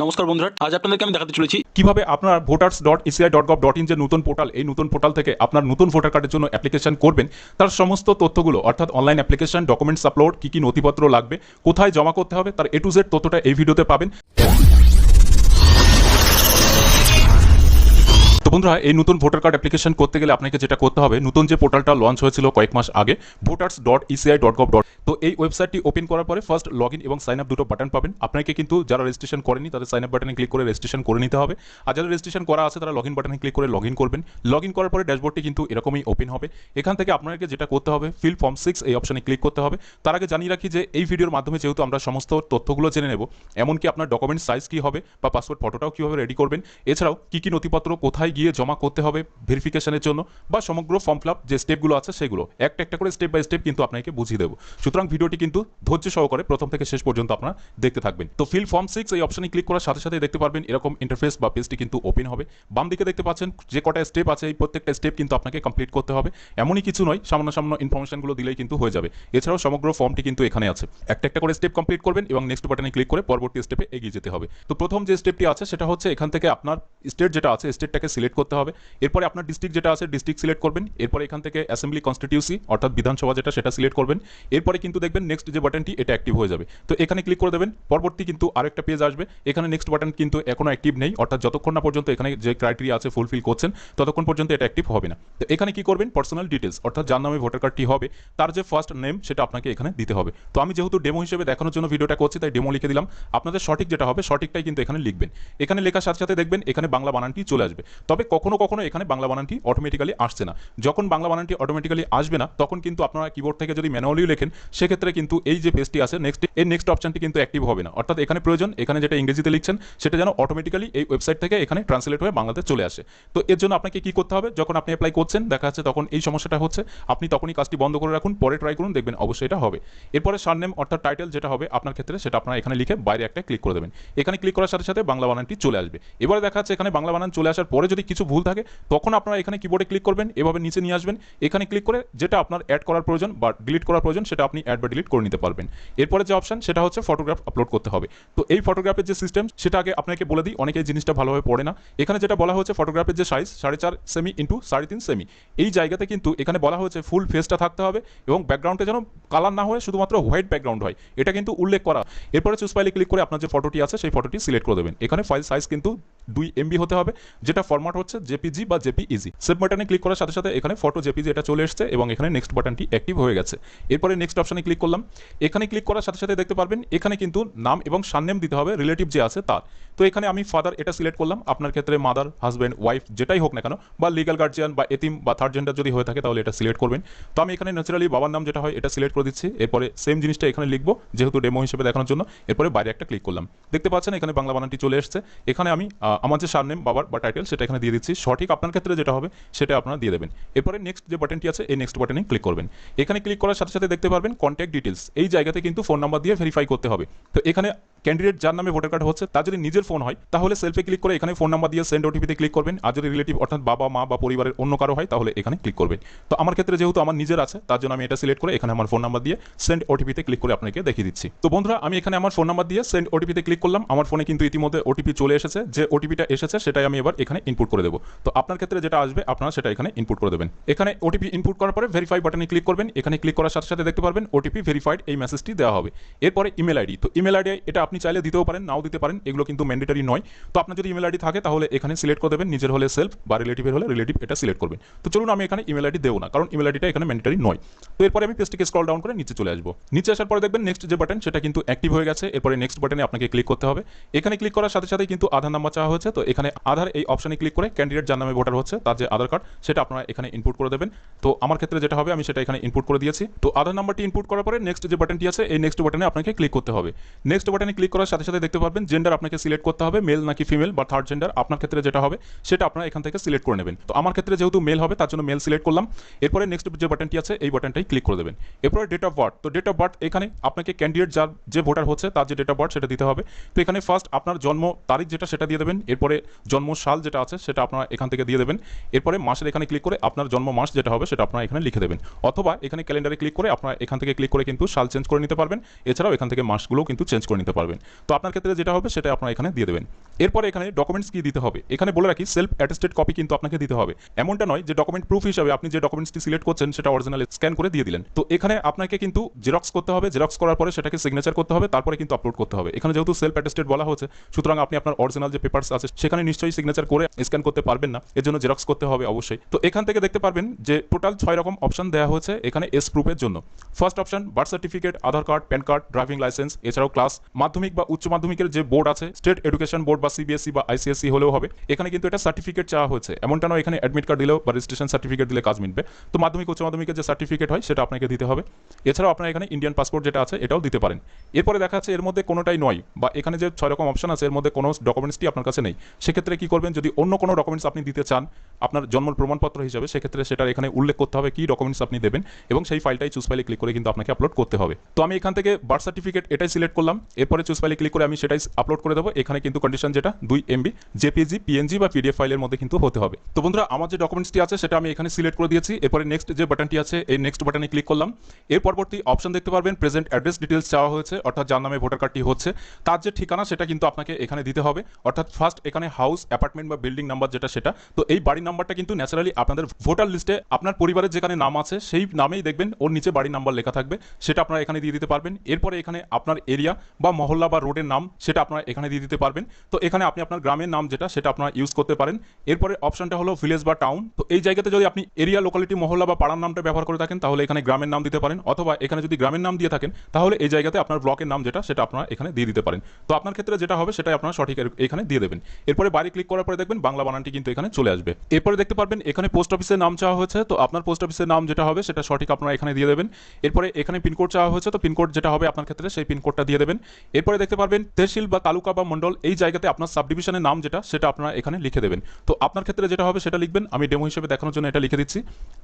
নমস্কার বন্ধুরা, আজ আপনাদেরকে আমি দেখাতে চলেছি কীভাবে আপনার voters dot ECI dot gov dot in যে নতুন পোর্টাল, এই নতুন পোর্টাল থেকে আপনার নতুন ভোটার কার্ডের জন্য অ্যাপ্লিকেশন করবেন, তার সমস্ত তথ্যগুলো, অর্থাৎ অনলাইন অ্যাপ্লিকেশন ডকুমেন্টস আপলোড কী কী নথিপত্র লাগবে, কোথায় জমা করতে হবে, তার এ টু জেড তথ্যটা এই ভিডিওতে পাবেন। বন্ধুরা, এই নতুন ভোটার কার্ড অ্যাপ্লিকেশন করতে গেলে আপনাকে যেটা করতে হবে, নতুন যে পোর্টালটা লঞ্চ হয়েছিল কয়েক মাস আগে voters dot ECI dot gov dot তো এই ওয়েবসাইটটি ওপেন করার পরে ফার্স্ট লগ ইন এবং সাইন আপ দুটো বাটন পাবেন। আপনাকে কিন্তু যারা রেজিস্ট্রেশন করেনি, তাদের সাইন আপ বাটনে ক্লিক করে রেজিস্ট্রেশন করে নিতে হবে। আর যারা রেজিস্ট্রেশন করা আছে, তারা লগ ইন বাটনে ক্লিক করে লগ ইন করবেন। লগ ইন করার পরে ড্যাশবোর্ডটি কিন্তু এরকমই ওপেন হবে। এখান থেকে আপনাকে যেটা করতে হবে ফিল ফর্ম সিক্স এই অপশনে ক্লিক করতে হবে। তার আগে জানিয়ে রাখি যে, এই ভিডিওর মাধ্যমে যেহেতু আমরা সমস্ত তথ্যগুলো জেনে নেব, এমনকি আপনার ডকুমেন্ট সাইজ কী হবে বা পাসপোর্ট ফটোটাও কীভাবে রেডি করবেন, এছাড়াও কী কী নথিপত্র কোথায় গিয়ে জমা করতে হবে ভেরিফিকেশনের জন্য বা সমগ্র ফর্ম ফিল যে স্টেপগুলো আছে সেগুলো। একটা একটা করে স্টেপ বাই স্টেপ কিন্তু আপনাকে বুঝিয়ে দেবো। সুতরাং ভিডিওটি কিন্তু ধৈর্য সহকারে প্রথম থেকে শেষ পর্যন্ত আপনারা দেখতে থাকবেন। তো ফিল ফর্ম সিক্স এই অপশনে ক্লিক করার সাথে সাথে দেখতে পারবেন এরকম ইন্টারফেস বা পেজটি কিন্তু ওপেন হবে। বাম দিকে দেখতে পাচ্ছেন যে কটা স্টেপ আছে, এই প্রত্যেকটা স্টেপ কিন্তু আপনাকে কমপ্লিট করতে হবে। এমনই কিছু নয়, সামান্য সামান্য ইনফরমেশনগুলো দিলেই কিন্তু হয়ে যাবে। এছাড়াও সমগ্র ফর্মটি কিন্তু এখানে আছে। একটা একটা করে স্টেপ কমপ্লিট করবেন এবং নেক্সট বাটনে ক্লিক করে পরবর্তী স্টেপে এগিয়ে যেতে হবে। তো প্রথম যে স্টেপটি আছে সেটা হচ্ছে এখান থেকে আপনার স্টেট যেটা আছে স্টেটটাকে সিলেক্ট করতে হবে। এরপরে আপনার ডিস্ট্রিক্ট যেটা আছে ডিস্ট্রিক্ট সিলেক্ট করবেন। এরপরে এখান থেকে অ্যাসেম্বলি কনস্টিটিউসি অর্থাৎ বিধানসভা যেটা, সেটা সিলেক্ট করবেন। এরপরে কিন্তু দেখবেন নেক্সট যে বাটনটি এটা অ্যাক্টিভ হয়ে যাবে। তো এখানে ক্লিক করে দেবেন। পরবর্তী কিন্তু আরেকটা পেজ আসবে। এখানে নেক্সট বাটন কিন্তু এখনও অ্যাক্টিভ নেই। অর্থাৎ যতক্ষণ না পর্যন্ত এখানে যে ক্রাইটেরিয়া আছে ফুলফিল করছেন, ততক্ষণ পর্যন্ত এটা অ্যাক্টিভ হবে না। তো এখানে কি করবেন? পার্সোনাল ডিটেলস অর্থাৎ যার নামে ভোটার কার্ডটি হবে, তার যে ফার্স্ট নেম সেটা আপনাকে এখানে দিতে হবে। তো আমি যেহেতু ডেমো হিসেবে দেখানোর জন্য ভিডিওটা করছি, তাই ডেমো লিখে দিলাম। আপনাদের সঠিক যেটা হবে, সঠিকটাই কিন্তু এখানে লিখবেন। এখানে লেখার সাথে সাথে দেখবেন, এখানে বাংলা বানানটি চলে আসবে। তবে কখনো কখনো এখানে বাংলা বানানটি অটোমেটিক্যালি আসছে না। যখন বাংলা বানানটি অটোমেটিক্যালি আসবে না, তখন কিন্তু আপনারা কিবোর্ড থেকে যদি ম্যানুয়ালিও লেখেন, সেক্ষেত্রে কিন্তু এই যে পেজটি আছে নেক্সট এই নেক্সট অপশনটি কিন্তু অ্যাক্টিভ হবে না। অর্থাৎ এখানে প্রয়োজন, এখানে যেটা ইংরেজিতে লিখছেন, সেটা যেন অটোমেটিক্যালি এই ওয়েবসাইট থেকে এখানে ট্রান্সলেট হয়ে বাংলাতে চলে আসে। তো এর জন্য আপনাকে কি করতে হবে, যখন আপনি অ্যাপ্লাই করছেন, দেখা যাচ্ছে তখন এই সমস্যাটা হচ্ছে, আপনি তখনই কাজটি বন্ধ করে রাখুন, পরে ট্রাই করুন, দেখবেন অবশ্যই এটা হবে। এরপরে সারনেম অর্থাৎ টাইটেল যেটা হবে, আপনার ক্ষেত্রে সেটা আপনারা এখানে লিখে বাইরে একটা ক্লিক করে দেবেন। এখানে ক্লিক করার সাথে সাথে বাংলা বানানটি চলে আসবে। এবারে দেখা যাচ্ছে এখানে বাংলা বানান চলে আসার পরে যদি কিছু ভুল থাকে, তখন আপনারা এখানে কিবোর্ডে ক্লিক করবেন, এভাবে নিচে নিয়ে আসবেন। এখানে ক্লিক করে যেটা আপনার অ্যাড করার প্রয়োজন বা ডিলিট করার প্রয়োজন, সেটা আপনি অ্যাড বা ডিলিট করে নিতে পারবেন। এরপরে যে অপশন সেটা হচ্ছে ফটোগ্রাফ আপলোড করতে হবে। তো এই ফটোগ্রাফের যে সিস্টেম সেটা আগে আপনাকে বলে দিই অনেকে জিনিসটা ভালোভাবে পড়ে না। এখানে যেটা বলা হচ্ছে ফটোগ্রাফের যে সাইজ সাড়ে চার সেমি ইন্টু সাড়ে তিন সেমি এই জায়গাতে কিন্তু এখানে বলা হয়েছে ফুল ফেসটা থাকতে হবে এবং ব্যাকগ্রাউন্ডে যেন কালার না হয়ে শুধুমাত্র হোয়াইট ব্যাকগ্রাউন্ড হয়। এটা কিন্তু উল্লেখ করা। এরপরে চুজ ফাইলে ক্লিক করে আপনার যে ফটোটি আছে, সেই ফটোটি সিলেক্ট করে দেবেন। এখানে ফাইল সাইজ কিন্তু দুই এমবি হতে হবে, যেটা ফরম্যাট হচ্ছে জেপিজি বা জেপিইজি সেভ বাটনে ক্লিক করার সাথে সাথে এখানে ফটো জেপিজি এটা চলে এসেছে এবং এখানে নেক্সট বাটনটি অ্যাক্টিভ হয়ে গেছে। এরপরে নেক্সট অপশনে ক্লিক করলাম। এখানে ক্লিক করার সাথে সাথে দেখতে পারবেন, এখানে কিন্তু নাম এবং সারনেম দিতে হবে রিলেটিভ যে আছে তার। তো এখানে আমি ফাদার এটা সিলেক্ট করলাম। আপনার ক্ষেত্রে মাদার হাজব্যান্ড ওয়াইফ যেটাই হোক না কেন, বা লিগাল গার্জিয়ান বা এতিম, বা থার্ড জেন্ডার যদি হয়ে থাকে তাহলে এটা সিলেক্ট করবেন। তো আমি এখানে ন্যাচারালি বাবার নাম যেটা হয় এটা সিলেক্ট করে দিচ্ছি। এরপরে সেম জিনিসটা এখানে লিখব, যেহেতু ডেমো হিসেবে দেখানোর জন্য। এরপরে বাইরে একটা ক্লিক করলাম। দেখতে পাচ্ছেন এখানে বাংলা বানানটি চলে এসেছে। এখানে আমি আমার যে সারনেম, বাবার বা টাইটেল সেটা এখানে দিয়ে দিচ্ছি। সঠিক আপনার ক্ষেত্রে যেটা হবে, সেটা আপনারা দিয়ে দেবেন। এরপরে নেক্সট যে বাটনটি আছে, এই নেক্সট বাটনে ক্লিক করবেন। এখানে ক্লিক করার সাথে সাথে দেখতে পারবেন কন্ট্যাক্ট ডিটেলস এই জায়গাতে কিন্তু ফোন নাম্বার দিয়ে ভেরিফাই করতে হবে। তো এখানে ক্যান্ডিডেট যার নামে ভোটার কার্ড হচ্ছে, তার যদি নিজের ফোন হয়, তাহলে সেলফে ক্লিক করে এখানে ফোন নাম্বার দিয়ে সেন্ড ওটিপিতে ক্লিক করবেন। আর যদি রিলেটিভ অর্থাৎ বাবা, মা বা পরিবারের অন্য কারও হয়, তাহলে এখানে ক্লিক করবেন। তো আমার ক্ষেত্রে যেহেতু আমার নিজের আছে, তার জন্য আমি এটা সিলেক্ট করে এখানে আমার ফোন নাম্বার দিয়ে সেন্ড ওটিপিতে ক্লিক করে আপনাকে দেখিয়ে দিচ্ছি। তো বন্ধুরা, আমি এখানে আমার ফোন নাম্বার দিয়ে সেন্ড ওটিপিতে ক্লিক করলাম। আমার ফোনে কিন্তু ইতিমধ্যে ওটিপি চলে এসেছে। যে ওটিপিটা এসেছে, সেটাই আমি এবার এখানে ইনপুট করে দেবো। তো আপনার ক্ষেত্রে যেটা আসবে, আপনারা সেটা এখানে ইনপুট করে দেবেন। এখানে ওটিপি ইনপুট করার পরে ভেরিফাই বাটনে ক্লিক করবেন। এখানে ক্লিক করার সাথে সাথে দেখতে পারবেন ওটিপি ভেরিফাইড এই মেসেজটি দেওয়া হবে। এরপরে ইমেল আইডি তো ইমেল আইডি এটা আপনি চাইলে দিতেও পারেন, নাও দিতে পারেন, এগুলো কিন্তু ম্যান্ডেটারি নয়। তো আপনার যদি ইমেল আইডি থাকে, তাহলে এখানে সিলেক্ট করে দেবেন, নিজের হলে সেলফ বা রিলেটিভের হলে রিলেটিভ এটা সিলেক্ট করবেন। তো চলুন আমি এখানে ইমেল আইডি দেবো না, কারণ ইমেল আইডিটা এখানে ম্যান্ডেটারি নয়। তো এরপরে আমি পেজটিকে স্ক্রল ডাউন করে নিচে চলে আসব। নিচে আসার পরে দেখবেন নেক্সট যে বাটন সেটা কিন্তু অ্যাক্টিভ হয়ে গেছে। এরপরে নেক্সট বাটনে আপনাকে ক্লিক করতে হবে। এখানে ক্লিক করার সাথে সাথে কিন্তু আধার নাম্বার চাওয়া হয়েছে তো এখানে আধার এই অপশনে ক্লিক করে ক্যান্ডিডেট যার নামে ভোটার হচ্ছে, তার যে আধার কার্ড সেটা আপনারা এখানে ইনপুট করে দেবেন। তো আমার ক্ষেত্রে যেটা হবে, আমি সেটা এখানে ইনপুট করে দিয়েছি। তো আধার নাম্বারটি ইনপুট করার পরে নেক্সট যে বাটনটি আছে, এই নেক্সট বাটনে আপনাকে ক্লিক করতে হবে। নেক্সট বাটনে ক্লিক করার সাথে সাথে দেখতে পারবেন জেন্ডার আপনাকে সিলেক্ট করতে হবে মেল নাকি ফিমেল বা থার্ড জেন্ডার আপনার ক্ষেত্রে যেটা হবে, সেটা আপনারা এখান থেকে সিলেক্ট করে নেবেন। তো আমার ক্ষেত্রে যেহেতু মেল হবে, তার জন্য মেল সিলেক্ট করলাম। এরপরে নেক্সট যে বাটনটি আছে, এই বাটনটাই ক্লিক করে দেবেন। এরপরে ডেট অফ বার্থ তো ডেট অফ বার্থ এখানে আপনাকে ক্যান্ডিডেট যার যে ভোটার হচ্ছে, তার যে ডেট অফ বার্থ সেটা দিতে হবে। তো এখানে ফার্স্ট আপনার জন্ম তারিখ যেটা, সেটা দিয়ে দেবেন। এরপরে জন্ম সাল যেটা আছে, সেটা আপনারা এখান থেকে দিয়ে দেবেন। এরপরে মাসের এখানে ক্লিক করে আপনার জন্ম মাস যেটা হবে, সেটা আপনারা এখানে লিখে দেবেন। অথবা এখানে ক্যালেন্ডারে ক্লিক করে আপনারা এখান থেকে ক্লিক করে কিন্তু সাল চেঞ্জ করে নিতে পারবেন। এছাড়াও এখান থেকে মাসগুলোও কিন্তু চেঞ্জ করে নিতে পারবেন। তো আপনার ক্ষেত্রে যেটা হবে, সেটা আপনারা এখানে দিয়ে দেবেন। এরপরে এখানে ডকুমেন্টস কি দিতে হবে? এখানে বলে রাখি সেলফ অ্যাটেস্টেড কপি কিন্তু আপনাকে দিতে হবে। এমনটা নয় যে ডকুমেন্ট প্রুফ হিসাবে আপনি যে ডকুমেন্টসটি সিলেক্ট করছেন, সেটা অরিজিনাল স্ক্যান করে দিয়ে দিলেন। তো এখানে আপনাকে কিন্তু জেরক্স করতে হবে। জেরক্স করার পরে সেটাকে সিগনেচার করতে হবে। তারপরে কিন্তু আপলোড করতে হবে। এখানে যেহেতু সেলফ অ্যাটেস্টেড বলা হচ্ছে সুতরাং আপনি আপনার অরিজিনাল যে পেপারস আছে, সেখানে নিশ্চয়ই সিগনেচার করে স্ক্যান করতে পারবেন না, এর জন্য জেরক্স করতে হবে অবশ্যই। তো এখান থেকে দেখতে পারবেন যে টোটাল ছয় রকম অপশন দেওয়া হয়েছে এখানে এস প্রুফের জন্য। First option birth certificate Aadhaar card PAN card driving licence এছাড়াও ক্লাস মাধ্যমিক বা উচ্চ মাধ্যমিকের যে বোর্ড আছে স্টেট এডুকেশন বোর্ড বা সিবিএসসি বা আইসিএসসি হলেও হবে। এখানে কিন্তু এটা সার্টিফিকেট চাওয়া হয়েছে। এমনটা নয়, এখানে অ্যাডমিট কার্ড দিলেও বা রেজিস্ট্রেশন সার্টিফিকেট দিলে কাজ মিটবে। তো মাধ্যমিক, উচ্চ মাধ্যমিকের যে সার্টিফিকেট হয়, সেটা আপনাকে দিতে হবে। এছাড়াও আপনার এখানে ইন্ডিয়ান পাসপোর্ট যেটা আছে, এটাও দিতে পারেন। এরপরে দেখা যাচ্ছে এর মধ্যে কোনোটাই নয়, বা এখানে যে ছয় রকম অপশন আছে, এর মধ্যে কোনো ডকুমেন্টসটি আপনার কাছে নেই। সেক্ষেত্রে কি করবেন? যদি অন্য কোনো ডকুমেন্টস আপনি দিতে চান আপনার জন্ম প্রমাণপত্র হিসাবে সেক্ষেত্রে সেটার এখানে উল্লেখ করতে হবে কি ডকুমেন্টস আপনি দেবেন এবং সেই ফাইলটাই চুজ ফাইলে ক্লিক করে কিন্তু আপনাকে আপলোড করতে হবে। তো আমি এখান থেকে বার্থ সার্টিফিকেট এটাই সিলেক্ট করলাম, এরপরে চুজ ফাইলে ক্লিক করে আমি সেটাই আপলোড করে দেবো। এখানে কিন্তু কন্ডিশন যেটা, দুই এমবি জেপিজি পিএনজি বা পিডিএফ ফাইলের মধ্যে কিন্তু হতে হবে। তো বন্ধুরা, আমার যে ডকুমেন্টসটি আছে সেটা আমি এখানে সিলেক্ট করে দিয়েছি। এরপরে নেক্সট যে বাটনটি আছে, এই নেক্সট বাটনে ক্লিক করলাম। এর পরবর্তী অপশন দেখতে পারবেন প্রেজেন্ট অ্যাড্রেস ডিটেলস চাওয়া হয়েছে, অর্থাৎ যার নামে ভোটার কার্ডটি হচ্ছে। তার যে ঠিকানা সেটা কিন্তু আপনাকে এখানে দিতে হবে। অর্থাৎ ফার্স্ট এখানে হাউস অ্যাপার্টমেন্ট বা বিল্ডিং নাম্বার যেটা সেটা। তো এই বাড়ির নাম্বারটা কিন্তু ন্যাচারালি আপনাদের ভোটার লিস্টে আপনার পরিবারের যেখানে নাম আছে, সেই নামেই দেখবেন, ওর নিচে বাড়ির নাম্বার লেখা থাকবে, সেটা আপনারা এখানে দিয়ে দিতে পারবেন। এরপরে এখানে আপনার এরিয়া বা মহল্লা বা রোডের নাম, সেটা আপনারা এখানে দিয়ে দিতে পারবেন। তো এখানে আপনি আপনার গ্রামের নাম যেটা, সেটা আপনারা ইউজ করতে পারেন। এরপরে অপশনটা হলো ভিলেজ বা টাউন তো এই জায়গাতে যদি আপনি এরিয়া লোকালিটি মহল্লা বা পাড়ার নামটা ব্যবহার করে থাকেন, তাহলে এখানে গ্রামের নাম দিতে পারেন। অথবা এখানে যদি গ্রামের নাম দিয়ে থাকেন, তাহলে এই জায়গাতে আপনার ব্লকের নাম যেটা, সেটা আপনারা এখানে দিয়ে দিতে পারেন। তো আপনার ক্ষেত্রে যেটা হবে, সেটাই আপনারা সঠিক এখানে দিয়ে দেবেন। এরপরে বাড়ি ক্লিক করার পরে দেখবেন বাংলা বানানটি কিন্তু এখানে চলে আসবে। এরপরে দেখতে পারবেন, এখানে পোস্ট অফিসের নাম চাওয়া হয়েছে, তো আপনার পোস্ট অফিসের নাম যেটা হবে, সেটা সঠিক আপনারা এখানে দিয়ে দেবেন। এরপরে এখানে পিনকোড চাওয়া হয়েছে, তো পিনকোড যেটা হবে আপনার ক্ষেত্রে, সেই পিনকোডটা দিয়ে দেবেন। এরপরে দেখতে পারবেন, তহসিল বা তালুকা বা মন্ডল এই জায়গাতে আপনার সাব ডিভিশনের নাম যেটা, সেটা আপনারা এখানে লিখে দেবেন। তো আপনার ক্ষেত্রে যেটা হবে, সেটা লিখবেন, আমি ডেমো হিসেবে দেখানোর জন্য এটা লিখে দিচ্ছি।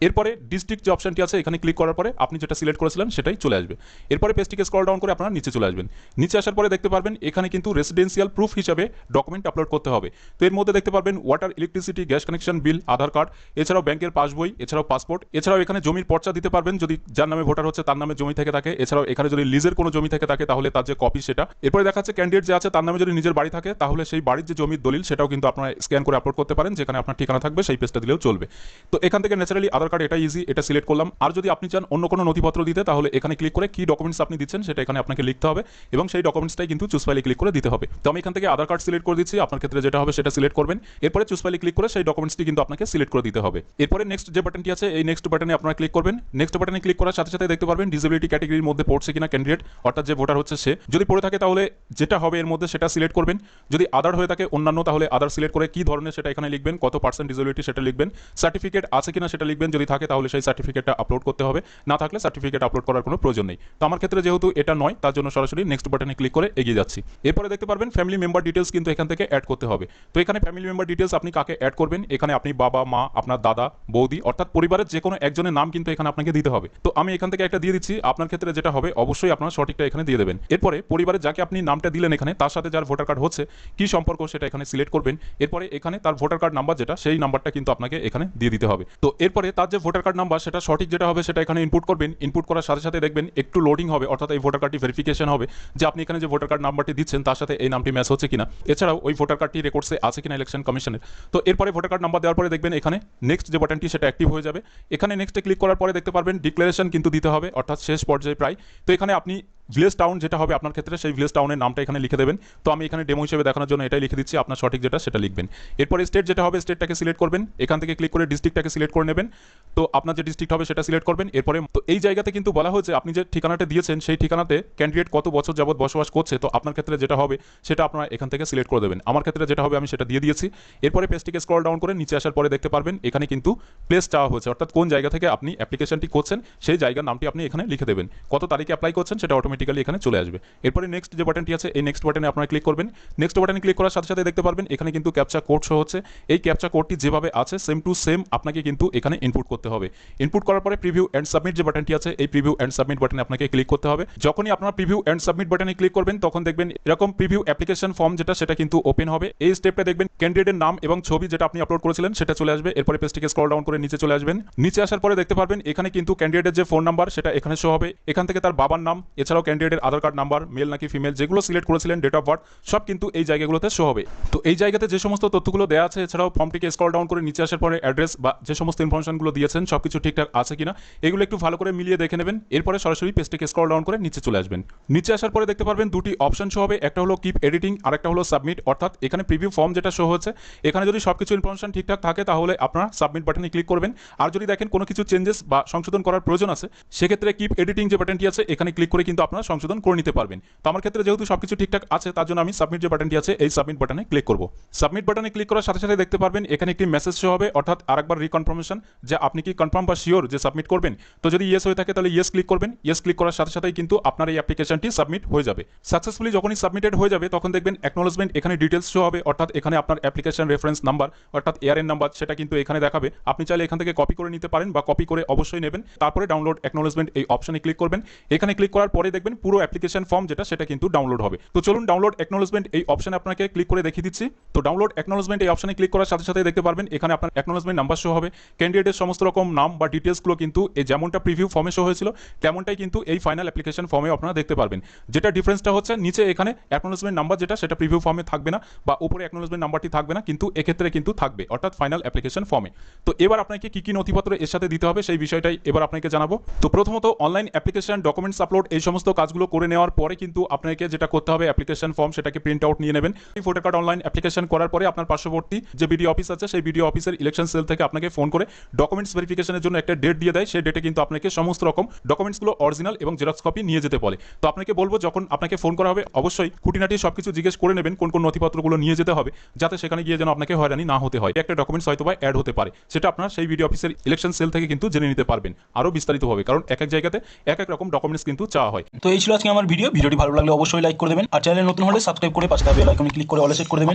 এরপরে ডিস্ট্রিক্ট যে অপশনটি আছে, এখানে ক্লিক করার পরে আপনি যেটা সিলেক্ট করেছিলেন, সেটাই চলে আসবে। এরপরে পেজটিকে স্ক্রল ডাউন করে আপনারা নিচে চলে আসবেন। নিচে আসার পরে দেখতে পারবেন, এখানে কিন্তু রেসিডেন্সিয়াল প্রুফ হিসাবে ডকুমেন্ট আপলোড করতে হবে। তো এর মধ্যে দেখতে পারবেন water electricity gas connection bill, Aadhaar card, এছাড়াও ব্যাংকের পাসবই, এছাড়াও পাসপোর্ট, এছাড়াও এখানে জমির পর্চা দিতে পারবেন যদি যার নামে ভোটার হচ্ছে তার নামে জমি থেকে থাকে। এছাড়াও এখানে যদি লিজের কোনো জমি থেকে থাকে তাহলে তার যে কপি সেটা। এরপরে দেখা যাচ্ছে ক্যান্ডিডেট যে আছে তার নামে যদি নিজের বাড়ি থাকে তাহলে সেই বাড়ির যে জমির দলিল সেটাও কিন্তু আপনারা স্ক্যান করে আপলোড করতে পারেন, যেখানে আপনার ঠিকানা থাকবে সেই পেজটা দিলেও চলবে। তো এখান থেকে ন্যাচারালি আধার কার্ড এটা ইজি এটা সিলেক্ট করলাম। আর যদি আপনি চান অন্য কোনো নথিপত্র দিতে তাহলে এখানে ক্লিক করে কি ডকুমেন্টস আপনি দিচ্ছেন সেটা এখানে আপনাকে লিখতে হবে এবং সেই ডকুমেন্টসটাই কিন্তু চুজ ফাইলে ক্লিক করে দিতে হবে। তো আমি এখান থেকে আধার কার্ড সিলেক্ট করে দিচ্ছি, আপনার ক্ষেত্রে যেটা হবে সেটা সিলেক্ট করবেন। এরপরে চুজ ক্লিক করে সেই ডকুমেন্টসটি কিন্তু আপনাকে সিলেক্ট করে দিতে হবে। এরপরে নেক্সট যে বাটনটি আছে, এই নেক্সট বাটনে আপনারা ক্লিক করবেন। নেক্সট বাটনে ক্লিক করার সাথে সাথে দেখতে পারবেন ডিসেবিলিটি ক্যাটাগরির মধ্যে পড়ছে কিনা ক্যান্ডিডেট অর্থাৎ যে ভোটার হচ্ছে সে। যদি পড়ে থাকে তাহলে যেটা হবে এর মধ্যে সেটা সিলেক্ট করবেন। যদি আদার হয়ে থাকে অন্যান্য, তাহলে আদার সিলেক্ট করে কি ধরনের সেটা এখানে লিখবেন, কত পার্সেন্ট ডিসেবিলিটি সেটা লিখবেন। সার্টিফিকেট আছে কিনা সেটা লিখবেন, যদি থাকে তাহলে সেই সার্টিফিকেটটা আপলোড করতে হবে। না থাকলে সার্টিফিকেট আপলোড করার কোনো প্রয়োজন নেই। তো আমার ক্ষেত্রে যেহেতু এটা নয়, তার জন্য সরাসরি নেক্সট বাটনে ক্লিক করে এগিয়ে যাচ্ছি। এরপরে দেখতে পারবেন ফ্যামিলি মেম্বার ডিটেলস কিন্তু এখান থেকে অ্যাড করতে হবে। তো এখানে ফ্যামিলি মেম্বার ডিটেলস আপনি কাকে অ্যাড করবেন? এখানে আপনি বাবা, মা, আপনার দাদা, বৌদি, অর্থাৎ পরিবারের যে কোনো একজনের নাম কিন্তু এখানে আপনাকে দিতে হবে। তো আমি এখান থেকে একটা দিয়ে দিচ্ছি। আপনার ক্ষেত্রে যেটা হবে, অবশ্যই আপনার সঠিকটা এখানে দিয়ে দেবেন। এরপরে পরিবারের যাকে আপনি নামটা দিলেন এখানে, তার সাথে যার ভোটার কার্ড হচ্ছে, কি সম্পর্ক সেটা এখানে সিলেক্ট করবেন। এরপরে এখানে তার ভোটার কার্ড নাম্বার যেটা, সেই নাম্বারটা কিন্তু আপনাকে এখানে দিয়ে দিতে হবে। তো এরপরে তার যে ভোটার কার্ড নাম্বার, সেটা সঠিক যেটা হবে, সেটা এখানে ইনপুট করবেন। ইনপুট করার সাথে সাথে দেখবেন, একটু লোডিং হবে, অর্থাৎ এই ভোটার কার্ডটি ভেরিফিকেশন হবে যে আপনি এখানে যে ভোটার কার্ড নাম্বারটি দিচ্ছেন, তার সাথে এই নামটি ম্যাচ হচ্ছে কিনা। এছাড়াও ওই ভোটার কার্ডটি রেকর্ডসে আছে কিনা ইলেকশন কমিশনের তো এরপরে ভোটার কার্ড নাম্বার দেওয়ার পরে দেখবেন এখানে নেক্সট যে বাটনটি সেটা অ্যাক্টিভ হয়ে যাবে। এখানে নেক্সটে ক্লিক করার পরে দেখতে পারবেন ডিক্লারেশন কিন্তু দিতে হবে, অর্থাৎ শেষ পর্যায়ে প্রায়। তো এখানে আপনি ভিলেজ টাউন যেটা হবে আপনার ক্ষেত্রে, সেই ভিলেজ টাউনের নামটা এখানে লিখে দেবেন। তো আমি এখানে ডেমো হিসেবে দেখানোর জন্য এটাই লিখে দিচ্ছি, আপনার সঠিক যেটা সেটা লিখবেন। এরপরে স্টেট যেটা হবে স্টেটটাকে সিলেক্ট করবেন। এখান থেকে ক্লিক করে ডিস্ট্রিক্টটাকে সিলেক্ট করে নেবেন। তো আপনার যে ডিস্ট্রিক্ট হবে সেটা সিলেক্ট করবেন। এরপরে তো এই জায়গাতে কিন্তু বলা হয়েছে, আপনি যে ঠিকানাটা দিয়েছেন, সেই ঠিকানাতে ক্যান্ডিডেট কত বছর যাবত বসবাস করছে, তো আপনার ক্ষেত্রে যেটা হবে, সেটা আপনারা এখান থেকে সিলেক্ট করে দেবেন। আমার ক্ষেত্রে যেটা হবে, আমি সেটা দিয়ে দিয়েছি। এরপরে পেজটিকে স্ক্রল ডাউন করে নিচে আসার পরে দেখতে পারবেন, এখানে কিন্তু প্লেস চাওয়া হয়েছে। অর্থাৎ কোন জায়গা থেকে আপনি অ্যাপ্লিকেশনটি করছেন, সেই জায়গার নামটি আপনি এখানে লিখে দেবেন। কত তারিখে অ্যাপ্লাই করছেন, সেটা অটোমেটিক অটোমেটিক্যালি এখানে চলে আসবে। এরপরে নেক্সট যে বাটনটি আছে, এই নেক্সট বাটনে আপনারা ক্লিক করবেন। নেক্সট বাটনে ক্লিক করার সাথে সাথে দেখতে পারবেন, এখানে কিন্তু ক্যাপচা কোড শো হচ্ছে। এই ক্যাপচা কোডটি যেভাবে আছে সেম টু সেম আপনাকে কিন্তু এখানে ইনপুট করতে হবে। ইনপুট করার পরে প্রিভিউ অ্যান্ড সাবমিট যে বাটনটি আছে, এই প্রিভিউ অ্যান্ড সাবমিট বাটনে আপনাকে ক্লিক করতে হবে। যখনই আপনার প্রিভিউ অ্যান্ড সাবমিট বাটনে ক্লিক করবেন, তখন দেখবেন এরকম প্রিভিউ অ্যাপ্লিকেশন ফর্ম যেটা, সেটা কিন্তু ওপেন হবে। এই স্টেপটা দেখবেন ক্যান্ডিডেটের নাম এবং ছবি যেটা আপনি আপলোড করেছিলেন, সেটা চলে আসবে। এরপরে পেজটিকে স্ক্রল ডাউন করে নিচে চলে আসবেন। নিচে আসার পরে দেখতে পারবেন, এখানে কিন্তু ক্যান্ডিডেটের যে ফোন নাম্বার সেটা এখানে শো হবে। এখান থেকে তার বাবার নাম, এছাড়াও ক্যান্ডিডেটের আধার কার্ড নাম্বার মেল নাকি ফিমেল যেগুলো সিলেক্ট করেছিলেন ডেট অফ বার্থ সব কিন্তু এই জায়গাগুলোতে শো হবে। তো এই জায়গাতে যে সমস্ত তথ্যগুলো দেওয়া আছে, এছাড়াও ফর্মটিকে স্ক্রল ডাউন করে নিচে আসার পরে অ্যাড্রেস বা যে সমস্ত ইনফরমেশনগুলো দিয়েছেন সব কিছু ঠিকঠাক আছে কিনা, এগুলো একটু ভালো করে মিলিয়ে দেখে নেবেন। এরপরে সরাসরি পেজটিকে স্ক্রল ডাউন করে নিচে চলে আসবেন। নিচে আসার পরে দেখতে পারবেন দুটি অপশন শো হবে, একটা হলো কিপ এডিটিং আর একটা হলো সাবমিট অর্থাৎ এখানে প্রিভিউ ফর্ম যেটা শো হচ্ছে, এখানে যদি সব কিছু ইনফরমেশন ঠিকঠাক থাকে, তাহলে আপনারা সাবমিট বাটনে ক্লিক করবেন। আর যদি দেখেন কোনো কিছু চেঞ্জেস বা সংশোধন করার প্রয়োজন আছে, সেক্ষেত্রে কিপ এডিটিং যে বাটনটি আছে, এখানে ক্লিক করে কিন্তু আপনারা সংশোধন করে নিতে পারবেন। তো আমার ক্ষেত্রে যেহেতু সবকিছু ঠিকঠাক আছে, তার জন্য আমি সাবমিট যে বাটনটি আছে, এই সাবমিট বাটনে ক্লিক করব। সাবমিট বাটনে ক্লিক করার সাথে সাথে দেখতে পারবেন, এখানে একটি মেসেজ শো হবে, অর্থাৎ আরেকবার রিকনফার্মেশন যে আপনি কি কনফার্ম বা শিওর যে সাবমিট করবেন। তো যদি ইয়েস হয়ে থাকে, তাহলে ইয়েস ক্লিক করবেন। ইয়েস ক্লিক করার সাথে সাথেই কিন্তু আপনার এই অ্যাপ্লিকেশনটি সাবমিট হয়ে যাবে। সাকসেসফুলি যখনই সাবমিটেড হয়ে যাবে, তখন দেখবেন অ্যাকনোলজমেন্ট এখানে ডিটেলস শো হবে, অর্থাৎ এখানে আপনার অ্যাপ্লিকেশন রেফারেন্স নাম্বার অর্থাৎ এআরএন নাম্বার সেটা কিন্তু এখানে দেখাবে। আপনি চাইলে এখান থেকে কপি করে নিতে পারেন বা কপি করে অবশ্যই নেবেন। তারপরে ডাউনলোড অ্যাকনোলজমেন্ট এই অপশনে ক্লিক করবেন। এখানে ক্লিক করার পরে দেখবেন পুরো অ্যাপ্লিকেশন ফর্ম যেটা, সেটা কিন্তু ডাউনলোড হবে। তো চলুন ডাউনলোড অ্যাকনোলজমেন্ট এই অপশনে আপনাকে ক্লিক করে দেখিয়ে দিচ্ছি। তো ডাউনলোড অ্যাকনোলজমেন্ট এই অপশনে ক্লিক করার সাথে সাথে দেখতে পারবেন, এখানে আপনার অ্যাকনোলজমেন্ট নাম্বার শো হবে। ক্যান্ডিডেটের সমস্ত রকম নাম বা ডিটেলসগুলো কিন্তু এই যেমনটা প্রিভিউ ফর্মে শো হয়েছিল, তেমনটাই কিন্তু এই ফাইনাল অ্যাপ্লিকেশন ফর্মে আপনারা দেখতে পারবেন। যেটা ডিফারেন্সটা হচ্ছে, নিচে এখানে অ্যাকনোলজমেন্ট নাম্বার যেটা, সেটা প্রিভিউ ফর্মে থাকবে না বা উপরে অ্যাকনোলজমেন্ট নাম্বারটি থাকবে না, কিন্তু এক্ষেত্রে কিন্তু থাকবে, অর্থাৎ ফাইনাল অ্যাপ্লিকেশন ফর্মে তো এবার আপনাকে কি কি নথিপত্র এর সাথে দিতে হবে, সেই বিষয়টাই এবার আপনাকে জানাব। তো প্রথমত অনলাইন অ্যাপ্লিকেশন ডকুমেন্টস আপলোড এই সমস্ত কাজগুলো করে নেওয়ার পরে কিন্তু আপনাকে যেটা করতে হবে অ্যাপ্লিকেশন ফর্ম সেটাকে প্রিন্ট আউট নিয়ে নেবেন। এই ভোটার কার্ড অনলাইন অ্যাপ্লিকেশন করার পরে আপনার পার্শ্ববর্তী যে বিডিও অফিস আছে, সেই বিডিও অফিসের ইলেকশন সেল থেকে আপনাকে ফোন করে ডকুমেন্টস ভেরিফিকেশনের জন্য একটা ডেট দিয়ে দেয়। সেই ডেটে কিন্তু আপনাকে সমস্ত রকম ডকুমেন্টসগুলো অরিজিনাল এবং জেরক্স কপি নিয়ে যেতে বলে। তো আপনাকে বলব, যখন আপনাকে ফোন করা হবে, অবশ্যই খুঁটিনাটি সব কিছু জিজ্ঞেস করে নেবেন, কোন কোন নথিপত্রগুলো নিয়ে যেতে হবে, যাতে সেখানে গিয়ে যেন আপনাকে হয়রানি না হতে হয়। একটা ডকুমেন্টস হয়তো বা অ্যাড হতে পারে। সেটা আপনার সেই বিডিও অফিসের ইলেকশন সেল থেকে কিন্তু জেনে নিতে পারবেন আরও বিস্তারিতভাবে। কারণ এক এক জায়গাতে এক এক রকম ডকুমেন্টস কিন্তু চাওয়া হয়। তো এই ছিল আজকে আমার ভিডিও। ভিডিওটি ভালো লাগলে অবশ্যই লাইক করে দেবেন। আর চ্যানেলে নতুন হলে সাবস্ক্রাইব করে পাশে বেল আইকনে ক্লিক করে অলে সেট করে দেবেন।